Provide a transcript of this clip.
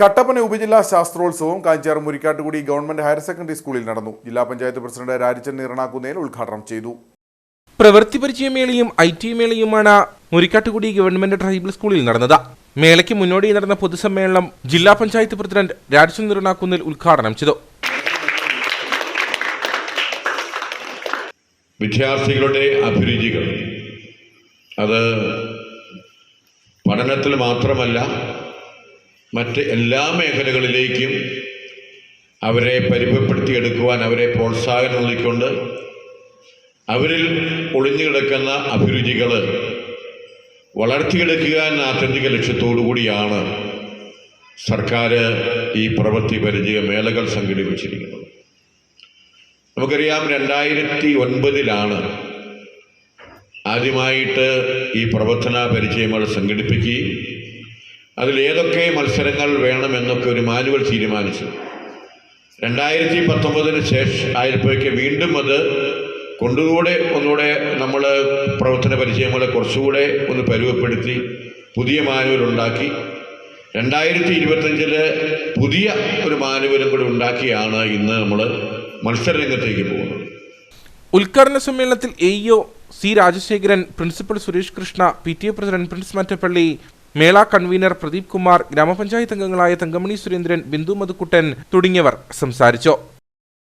കട്ടപ്പന ഉപജില്ലാ ശാസ്ത്രോത്സവം Kanjar Murikkattukudi government higher secondary സ്കൂളിൽ നടന്നു. ജില്ലാ പഞ്ചായത്ത് പ്രസിഡന്റ് രാജൻ നീറണാക്കുന്നേൽ ഉദ്ഘാടനം ചെയ്തു. പ്രവൃത്തി പരിചയമേളയും ഐ ടി മേളയുമാണ് മുരിക്കാട്ടുകുടി ഗവൺമെന്റ് ട്രൈബൽ സ്കൂളിൽ നടന്നത്. മേളയ്ക്ക് മുന്നോടി നടന്ന പൊതുസമ്മേളനം ജില്ലാ പഞ്ചായത്ത് പ്രസിഡന്റ് രാജൻ നിറണാക്കുന്നിൽ ഉദ്ഘാടനം ചെയ്തു. വിദ്യാർത്ഥികളുടെ അഭിരുചികൾ. അത് പഠനത്തിൽ മാത്രമല്ല മറ്റ് എല്ലാ മേഖലകളിലേക്കും അവരെ പരിമപ്പെടുത്തിയെടുക്കുവാൻ അവരെ പ്രോത്സാഹനം നൽകിക്കൊണ്ട് അവരിൽ ഒളിഞ്ഞു കിടക്കുന്ന അഭിരുചികൾ വളർത്തിയെടുക്കുക എന്ന ആത്യന്തിക ലക്ഷ്യത്തോടു കൂടിയാണ് സർക്കാർ ഈ പ്രവൃത്തി പരിചയ മേളകൾ സംഘടിപ്പിച്ചിരിക്കുന്നത്. നമുക്കറിയാം രണ്ടായിരത്തി ഒൻപതിലാണ് ആദ്യമായിട്ട് ഈ പ്രവർത്തന പരിചയമേള സംഘടിപ്പിക്കുകയും അതിൽ ഏതൊക്കെ മത്സരങ്ങൾ വേണമെന്നൊക്കെ ഒരു മാനുവൽ തീരുമാനിച്ചു. രണ്ടായിരത്തി പത്തൊമ്പതിന് ശേഷം ആയപ്പോഴേക്ക് വീണ്ടും അത് കൊണ്ടുകൂടെ ഒന്നുകൂടെ നമ്മൾ പ്രവർത്തന പരിചയങ്ങളെ കുറച്ചുകൂടെ ഒന്ന് പരുവപ്പെടുത്തി പുതിയ മാനുവൽ ഉണ്ടാക്കി. രണ്ടായിരത്തി ഇരുപത്തഞ്ചിൽ പുതിയ ഒരു മാനുവലും കൂടി ഉണ്ടാക്കിയാണ് ഇന്ന് നമ്മൾ മത്സര രംഗത്തേക്ക് പോകുന്നത്. ഉദ്ഘാടന സമ്മേളനത്തിൽ A C Rajasekharan principal Suresh Krishna P T A president Prince Mattappally മേള കൺവീനർ പ്രദീപ് കുമാർ ഗ്രാമപഞ്ചായത്ത് അംഗങ്ങളായ തങ്കമണി സുരേന്ദ്രൻ ബിന്ദു മധുക്കുട്ടൻ തുടങ്ങിയവർ സംസാരിച്ചു.